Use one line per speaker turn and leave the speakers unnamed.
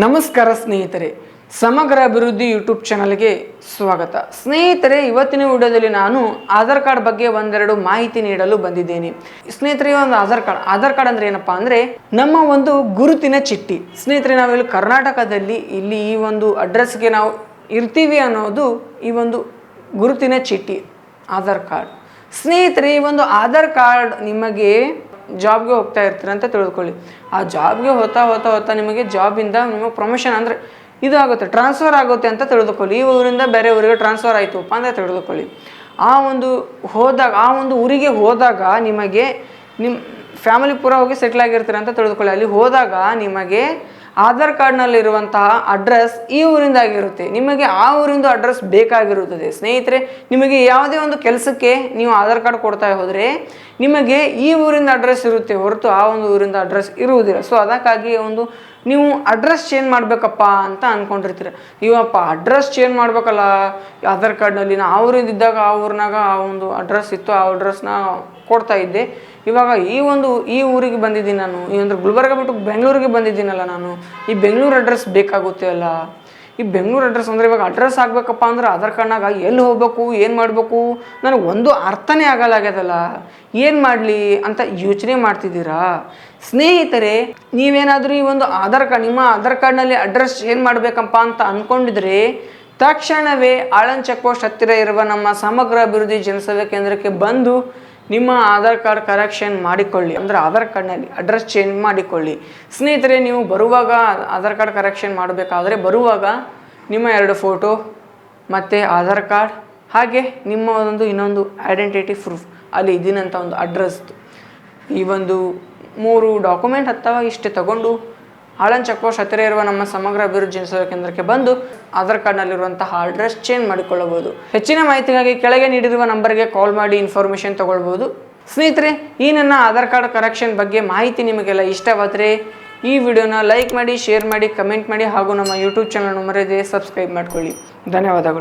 ನಮಸ್ಕಾರ ಸ್ನೇಹಿತರೆ, ಸಮಗ್ರ ಅಭಿವೃದ್ಧಿ ಯೂಟ್ಯೂಬ್ ಚಾನಲ್ಗೆ ಸ್ವಾಗತ. ಸ್ನೇಹಿತರೆ, ಇವತ್ತಿನ ವಿಡಿಯೋದಲ್ಲಿ ನಾನು ಆಧಾರ್ ಕಾರ್ಡ್ ಬಗ್ಗೆ ಒಂದೆರಡು ಮಾಹಿತಿ ನೀಡಲು ಬಂದಿದ್ದೇನೆ. ಸ್ನೇಹಿತರೆ ಒಂದು ಆಧಾರ್ ಕಾರ್ಡ್ ಆಧಾರ್ ಕಾರ್ಡ್ ಅಂದ್ರೆ ಏನಪ್ಪಾ ಅಂದ್ರೆ ನಮ್ಮ ಒಂದು ಗುರುತಿನ ಚಿಟ್ಟಿ. ಸ್ನೇಹಿತರೆ, ನಾವಿಲ್ಲಿ ಕರ್ನಾಟಕದಲ್ಲಿ ಇಲ್ಲಿ ಈ ಒಂದು ಅಡ್ರೆಸ್ಗೆ ನಾವು ಇರ್ತೀವಿ ಅನ್ನೋದು ಈ ಒಂದು ಗುರುತಿನ ಚೀಟಿ ಆಧಾರ್ ಕಾರ್ಡ್. ಸ್ನೇಹಿತರೆ, ಈ ಒಂದು ಆಧಾರ್ ಕಾರ್ಡ್ ನಿಮಗೆ ಜಾಬ್ಗೆ ಹೋಗ್ತಾ ಇರ್ತೀರ ಅಂತ ತಿಳ್ಕೊಳ್ಳಿ. ಆ ಜಾಬ್ಗೆ ಹೋಗ್ತಾ ಹೋಗ್ತಾ ಹೋಗ್ತಾ ನಿಮಗೆ ಜಾಬಿಂದ ನಿಮಗೆ ಪ್ರಮೋಷನ್ ಅಂದರೆ ಇದು ಆಗುತ್ತೆ ಟ್ರಾನ್ಸ್ಫರ್ ಆಗುತ್ತೆ ಅಂತ ತಿಳಿದುಕೊಳ್ಳಿ. ಈ ಊರಿಂದ ಬೇರೆ ಊರಿಗೆ ಟ್ರಾನ್ಸ್ಫರ್ ಆಯಿತುಪ್ಪ ಅಂತ ತಿಳಿದುಕೊಳ್ಳಿ. ಆ ಒಂದು ಹೋದಾಗ, ಆ ಒಂದು ಊರಿಗೆ ಹೋದಾಗ ನಿಮಗೆ ನಿಮ್ಮ ಫ್ಯಾಮಿಲಿ ಪೂರ ಹೋಗಿ ಸೆಟ್ಲ್ ಆಗಿರ್ತೀರ ಅಂತ ತಿಳಿದುಕೊಳ್ಳಿ. ಅಲ್ಲಿ ಹೋದಾಗ ನಿಮಗೆ ಆಧಾರ್ ಕಾರ್ಡ್ನಲ್ಲಿರುವಂತಹ ಅಡ್ರೆಸ್ ಈ ಊರಿಂದಾಗಿರುತ್ತೆ. ನಿಮಗೆ ಆ ಊರಿಂದು ಅಡ್ರೆಸ್ ಬೇಕಾಗಿರುತ್ತದೆ. ಸ್ನೇಹಿತರೆ, ನಿಮಗೆ ಯಾವುದೇ ಒಂದು ಕೆಲಸಕ್ಕೆ ನೀವು ಆಧಾರ್ ಕಾರ್ಡ್ ಕೊಡ್ತಾ ಹೋದರೆ ನಿಮಗೆ ಈ ಊರಿಂದ ಅಡ್ರೆಸ್ ಇರುತ್ತೆ. ಹೊರತು ಆ ಒಂದು ಊರಿಂದ ಅಡ್ರೆಸ್ ಇರುವುದಿಲ್ಲ. ಸೊ ಅದಕ್ಕಾಗಿ ಒಂದು ನೀವು ಅಡ್ರೆಸ್ ಚೇಂಜ್ ಮಾಡಬೇಕಪ್ಪ ಅಂತ ಅಂದ್ಕೊಂಡಿರ್ತೀರ ಇವಪ್ಪ ಅಡ್ರೆಸ್ ಚೇಂಜ್ ಮಾಡಬೇಕಲ್ಲ. ಆಧಾರ್ ಕಾರ್ಡ್ನಲ್ಲಿ ನಾ ಆ ಊರಿಂದಿದ್ದಾಗ ಆ ಊರಿನಾಗ ಆ ಒಂದು ಅಡ್ರೆಸ್ ಇತ್ತು, ಆ ಅಡ್ರೆಸ್ನ ಕೊಡ್ತಾ ಇದ್ದೆ. ಇವಾಗ ಈ ಒಂದು, ಈ ಊರಿಗೆ ಬಂದಿದ್ದೀನಿ ನಾನು. ಈ ಒಂದು ಗುಲ್ಬರ್ಗ ಬಿಟ್ಟು ಬೆಂಗಳೂರಿಗೆ ಬಂದಿದ್ದೀನಲ್ಲ ನಾನು. ಈ ಬೆಂಗಳೂರು ಅಡ್ರೆಸ್ ಬೇಕಾಗುತ್ತೆ ಅಲ್ಲ? ಈ ಬೆಂಗಳೂರು ಅಡ್ರೆಸ್ ಅಂದರೆ ಇವಾಗ ಅಡ್ರೆಸ್ ಆಗಬೇಕಪ್ಪ ಅಂದ್ರೆ ಆಧಾರ್ ಕಾರ್ಡ್ನಾಗ ಎಲ್ಲಿ ಹೋಗ್ಬೇಕು, ಏನು ಮಾಡಬೇಕು? ನನಗೆ ಒಂದು ಅರ್ಥನೇ ಆಗ್ಯದಲ್ಲ. ಏನು ಮಾಡಲಿ ಅಂತ ಯೋಚನೆ ಮಾಡ್ತಿದ್ದೀರಾ? ಸ್ನೇಹಿತರೆ, ನೀವೇನಾದರೂ ಈ ಒಂದು ಆಧಾರ್ ಕಾರ್ಡ್, ನಿಮ್ಮ ಆಧಾರ್ ಕಾರ್ಡ್ನಲ್ಲಿ ಅಡ್ರೆಸ್ ಏನು ಮಾಡಬೇಕಪ್ಪ ಅಂತ ಅಂದ್ಕೊಂಡಿದ್ರೆ ತಕ್ಷಣವೇ ಆಳನ್ ಚೆಕ್ ಪೋಸ್ಟ್ ಹತ್ತಿರ ಇರುವ ನಮ್ಮ ಸಮಗ್ರ ಅಭಿವೃದ್ಧಿ ಜನಸೇವೆ ಕೇಂದ್ರಕ್ಕೆ ಬಂದು ನಿಮ್ಮ ಆಧಾರ್ ಕಾರ್ಡ್ ಕರೆಕ್ಷನ್ ಮಾಡಿಕೊಳ್ಳಿ. ಅಂದರೆ ಆಧಾರ್ ಕಾರ್ಡ್ನಲ್ಲಿ ಅಡ್ರೆಸ್ ಚೇಂಜ್ ಮಾಡಿಕೊಳ್ಳಿ. ಸ್ನೇಹಿತರೆ, ನೀವು ಬರುವಾಗ ಆಧಾರ್ ಕಾರ್ಡ್ ಕರೆಕ್ಷನ್ ಮಾಡಬೇಕಾದ್ರೆ ಬರುವಾಗ ನಿಮ್ಮ ಎರಡು ಫೋಟೋ ಮತ್ತು ಆಧಾರ್ ಕಾರ್ಡ್, ಹಾಗೆ ನಿಮ್ಮ ಒಂದು ಇನ್ನೊಂದು ಐಡೆಂಟಿಟಿ ಪ್ರೂಫ್ ಅಲ್ಲಿ ಇದ್ದೀನಂಥ ಒಂದು ಅಡ್ರೆಸ್ದು ಈ ಒಂದು ಮೂರು ಡಾಕ್ಯುಮೆಂಟ್ ಅಥವಾ ಇಷ್ಟೇ ತಗೊಂಡು ಆಳನ್ ಚಕ್ಕೋಶ್ ಹತ್ತಿರ ಇರುವ ನಮ್ಮ ಸಮಗ್ರ ಅಭಿವೃದ್ಧಿ ಸೇವಾ ಕೇಂದ್ರಕ್ಕೆ ಬಂದು ಆಧಾರ್ ಕಾರ್ಡ್ನಲ್ಲಿರುವಂತಹ ಅಡ್ರೆಸ್ ಚೇಂಜ್ ಮಾಡಿಕೊಳ್ಳಬಹುದು. ಹೆಚ್ಚಿನ ಮಾಹಿತಿಗಾಗಿ ಕೆಳಗೆ ನೀಡಿರುವ ನಂಬರ್ಗೆ ಕಾಲ್ ಮಾಡಿ ಇನ್ಫಾರ್ಮೇಷನ್ ತಗೊಳ್ಬೋದು ಸ್ನೇಹಿತರೆ, ಈ ನನ್ನ ಆಧಾರ್ ಕಾರ್ಡ್ ಕರೆಕ್ಷನ್ ಬಗ್ಗೆ ಮಾಹಿತಿ ನಿಮಗೆಲ್ಲ ಇಷ್ಟವಾದರೆ ಈ ವಿಡಿಯೋನ ಲೈಕ್ ಮಾಡಿ, ಶೇರ್ ಮಾಡಿ, ಕಮೆಂಟ್ ಮಾಡಿ ಹಾಗೂ ನಮ್ಮ ಯೂಟ್ಯೂಬ್ ಚಾನಲ್ ಮರೆಯದೆ ಸಬ್ಸ್ಕ್ರೈಬ್ ಮಾಡ್ಕೊಳ್ಳಿ. ಧನ್ಯವಾದಗಳು.